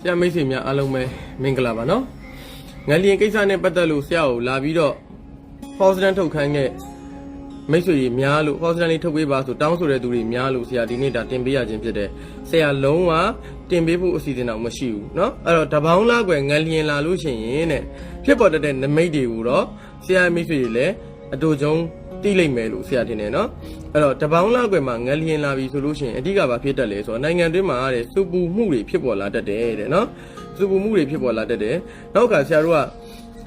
ဆရာမိတ်ဆွေများအားလုံးပဲမင်္ဂလာပါနော်ငလျင်ကိစ္စနဲ့ပတ်သက်လို့ဆရာကိုလာပြီးတော့ Houston ထုတ်ခိုင်းတဲ့မိတ်ဆွေကြီးများလို့ Houston လေးထုတ်ပေးပါဆိုတောင်းဆိုတဲ့သူတွေများလို့ဆရာဒီနေ့ဒါတင်ပေးရခြင်းဖြစ်တယ်ဆရာလုံးဝတင်ပေးဖို့အစီအစဉ်တော့မရှိဘူးเนาะအဲ့တော့တပေါင်းလားကွယ်ငလျင်လာလို့ရှိရင်တဲ့ဖြစ်ပေါ်တတ်တဲ့နမိတ်တွေကိုတော့ဆရာမိတ်ဆွေတွေလည်းအတူချုံ တိလိမ့်မယ်လို့ဆရာထင်တယ်နော်အဲ့တော့တပေါင်းလောက်ွယ်မှာငလျင်လာပြီဆိုလို့ရှိရင်အဓိကဘာဖြစ်တတ်လဲဆိုတော့နိုင်ငံတွင်းမှာတဲ့စူပူမှုတွေဖြစ်ပေါ်လာတတ်တယ်တဲ့နော်စူပူမှုတွေဖြစ်ပေါ်လာတတ်တယ်နောက်ကဆရာတို့က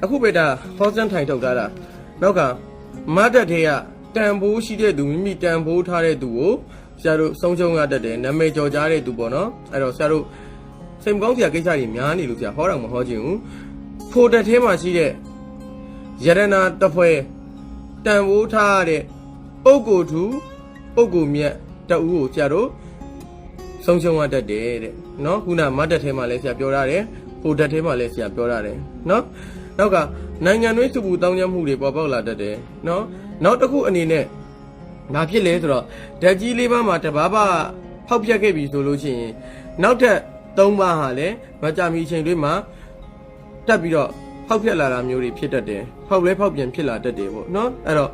အခုပဲဒါဟောစန်ထိုင်ထုတ်ထားတာနောက်ကမတ်တက်တဲ့ကတန်ဖိုးရှိတဲ့သူမိမိတန်ဖိုးထားတဲ့သူကိုဆရာတို့ဆုံးချုံရတတ်တယ်နာမည်ကျော်ကြားတဲ့သူပေါ့နော်အဲ့တော့ဆရာတို့စိတ်မကောင်းစရာကိစ္စတွေများနေလို့ဆရာဟောတော့မဟောခြင်းဘူးဖိုတက်ထဲမှာရှိတဲ့ယရနာတဖွဲ တန်ဖိုးထားတဲ့ပုဂ္ဂိုလ်သူပုဂ္ဂိုလ်မြတ်တအူးကိုဆရာတို့ဆုံးရှုံးရတတ်တယ်တဲ့နော်ခုနမတ်တက်ထဲမှာလည်းဆရာပြောရတယ်ဖိုတက်ထဲမှာလည်းဆရာပြောရတယ်နော်နောက်ကနိုင်ငံတွင်းစုပူတောင်းကျမှုတွေပေါ်ပေါက်လာတတ်တယ်နော်နောက်တစ်ခုအနေနဲ့။ဘာဖြစ်လဲဆိုတော့ဓာတ်ကြီးလေးပါးမှာတဘာဘာဖောက်ပြက်ခဲ့ပြီဆိုလို့ရှိရင်နောက်ထပ်၃ပါးဟာလည်းမကြမီချိန်တွေမှာတက်ပြီးတော့ ဖောက်ပြက်လာတာမျိုးတွေဖြစ်တတ်တယ်ဖောက်လဲဖောက်ပြန်ဖြစ်လာတတ်တယ်ပေါ့နော်အဲ့တော့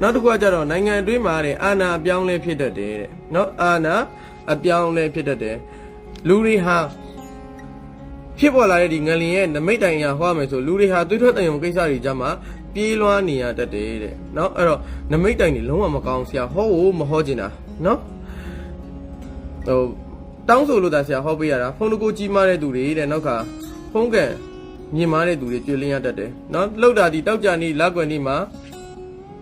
နောက်တစ်ခုကကြတော့နိုင်ငံအတွင်းမှာတဲ့အာဏာအပြောင်းလဲဖြစ်တတ်တယ်တဲ့နော်အာဏာအပြောင်းလဲဖြစ်တတ်တယ်လူတွေဟာဖြစ်ပေါ်လာတဲ့ဒီငလင်ရဲ့နမိတ်တိုင်ရဟောမယ်ဆိုလူတွေဟာသွေးထွက်တန်ရုံကိစ္စတွေကြမှာပြေးလွှားနေရတတ်တယ်တဲ့နော်အဲ့တော့နမိတ်တိုင်တွေလုံးဝမကောင်းဆရာဟောဖို့မဟောချင်တာနော်ဟိုတောင်းဆိုလို့တာဆရာဟောပေးရတာဖုန်းတကူကြီးမားတဲ့သူတွေတဲ့နောက်ကဖုန်းကန် မြင်မာတဲ့သူတွေကျွေးလင်းရတတ်တယ်နော်လှုပ်တာဒီတောက်ကြနေလက်ွယ်နေမှာ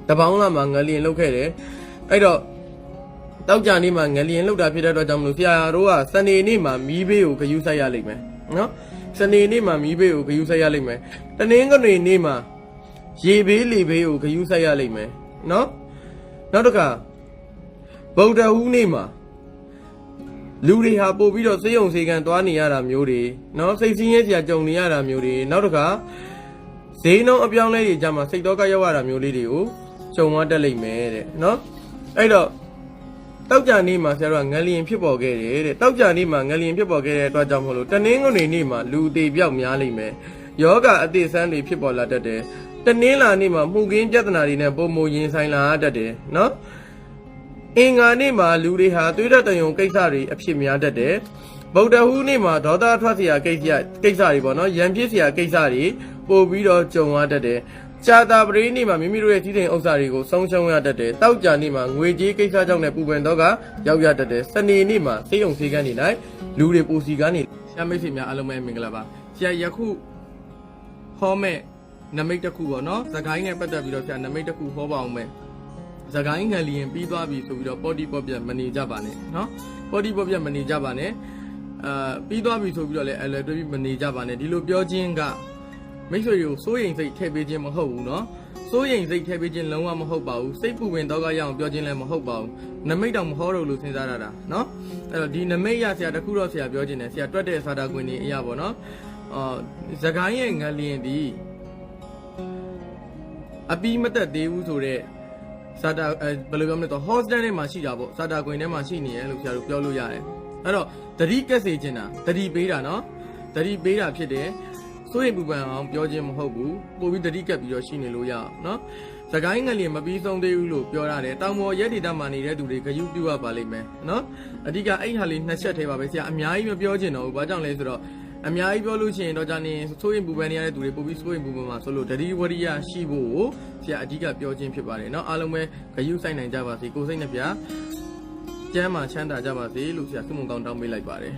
တပေါင်းလာမှာငလျင်လှုပ်ခဲ့တယ်အဲ့တော့တောက်ကြနေမှာငလျင်လှုပ်တာဖြစ်တဲ့အတွက်ကြောင့်မလို့ဆရာတို့ကစနေနေ့မှာမီးဘေးကိုဂယူးဆိုက်ရလိမ့်မယ်နော်စနေနေ့မှာမီးဘေးကိုဂယူးဆိုက်ရလိမ့်မယ်တနင်္ဂနွေနေ့မှာရေဘေးလေဘေးကိုဂယူးဆိုက်ရလိမ့်မယ်နော်နောက်တစ်ခါဗုဒ္ဓဟူးနေ့မှာ လူတွေဟာပို့ပြီးတော့စေယုံစေကန်သွားနေရတာမျိုးတွေနော်စိတ်ဆင်းရဲစရာကြုံနေရတာမျိုးတွေနောက်တစ်ခါဈေးနှုန်းအပြောင်းလဲတွေကြမှာစိတ်တော့ကရောက်ရတာမျိုးလေးတွေကိုကြုံရတတ်လိမ့်မယ်တဲ့နော်အဲ့တော့တောက်ကြနေ့မှာဆရာတို့ကငလျင်ဖြစ်ပေါ်ခဲ့တယ်တဲ့တောက်ကြနေ့မှာငလျင်ဖြစ်ပေါ်ခဲ့တဲ့အတွက်ကြောင့်မလို့တနင်္ဂနွေနေ့မှာလူသေးပြောက်များလိမ့်မယ်ယောဂအသေးစမ်းတွေဖြစ်ပေါ်လာတတ်တယ်တနင်္လာနေ့မှာမှုကင်းပြဿနာတွေနဲ့ပုံမရင်ဆိုင်လာတတ်တယ်နော် အင်္ဂါနေ့မှာလူတွေဟာသွေးဓာတ်တယုံကိစ္စတွေအဖြစ်များတတ်တယ်ဗုဒ္ဓဟူးနေ့မှာဒေါသထွက်စရာကိစ္စကိစ္စတွေပေါ့နော်ရံပြစ်စရာကိစ္စတွေပို့ပြီးတော့ကြုံရတတ်တယ်ကြာတာပရိနေမှာမိမိတို့ရဲ့ကြီးတင်ဥစ္စာတွေကိုဆုံးရှုံးရတတ်တယ်။တောက်ကြနေမှာငွေကြေးကိစ္စကြောင့်လည်းပူပန်တော့ကရောက်ရတတ်တယ်။စနေနေ့မှာစေယုံစေကန်းနေလိုက်လူတွေပူစီကန်းနေရှာမိတ်ဆွေများအားလုံးပဲမင်္ဂလာပါ။ဆရာယခုဟောမဲ့နမိတ်တစ်ခုပေါ့နော်။သခိုင်းနဲ့ပတ်သက်ပြီးတော့ဆရာနမိတ်တစ်ခုဟောပါအောင်မယ်။ သခိုင်းခံလျင်ပြီးသွားပြီဆိုပြီးတော့ပေါ်တီပေါ်ပြတ်မနေကြပါနဲ့နော်ပေါ်တီပေါ်ပြတ်မနေကြပါနဲ့အာပြီးသွားပြီဆိုပြီးတော့လည်းအလွယ်တွဲပြီးမနေကြပါနဲ့ဒီလိုပြောခြင်းကမိတ်ဆွေတွေကိုစိုးရိမ်စိတ်ထည့်ပေးခြင်းမဟုတ်ဘူးနော်စိုးရိမ်စိတ်ထည့်ပေးခြင်းလုံးဝမဟုတ်ပါဘူးစိတ်ပူပင်တော့ကရအောင်ပြောခြင်းလည်းမဟုတ်ပါဘူးနမိတ်တောင်မဟောတော့လို့စဉ်းစားရတာနော်အဲ့တော့ဒီနမိတ်ရဆရာတခုတော့ဆရာပြောခြင်းနဲ့ဆရာတွက်တဲ့စာတာကွင်နေအရာပေါ့နော်အော်သခိုင်းရဲ့ငလျင်ဒီအပီးမတက်သေးဘူးဆိုတော့ စာတာဘယ်လိုပြောမလဲတော့ host ထဲမှာရှိတာပေါ့စာတာခွင်ထဲမှာရှိနေရလို့ဆရာတို့ပြောလို့ရတယ်အဲ့တော့တတိကက်စေချင်တာတတိပေးတာနော်တတိပေးတာဖြစ်တယ်စိုးရိမ်ပူပန်အောင်ပြောခြင်းမဟုတ်ဘူးပို့ပြီးတတိကက်ပြီးတော့ရှိနေလို့ရအောင်နော်စကိုင်းငလျင်မပြီးဆုံးသေးဘူးလို့ပြောရတယ်တောင်ပေါ်ရက်ဒေတာမှာနေတဲ့သူတွေဂယုပြုတ်ရပါလိမ့်မယ်နော်အဓိကအဲ့ဟာလေးနှစ်ချက်ထဲပါပဲဆရာအများကြီးမပြောချင်တော့ဘူးဘာကြောင့်လဲဆိုတော့ အများကြီးပြောလို့ရှိရင်တော့ဂျာနေစိုးရိမ်ပူပန်နေရတဲ့သူတွေပို့ပြီးစိုးရိမ်ပူပန်မှာဆိုလို့တတိဝရိယရှိဖို့ကိုဆရာအဓိကပြောခြင်းဖြစ်ပါတယ်နော်အားလုံးပဲဂယုဆိုင်နိုင်ကြပါစေကိုယ်စိတ်နှပြကျမ်းမှာချမ်းသာကြပါစေလို့ဆရာဆုမွန်ကောင်းတောင်းပေးလိုက်ပါတယ်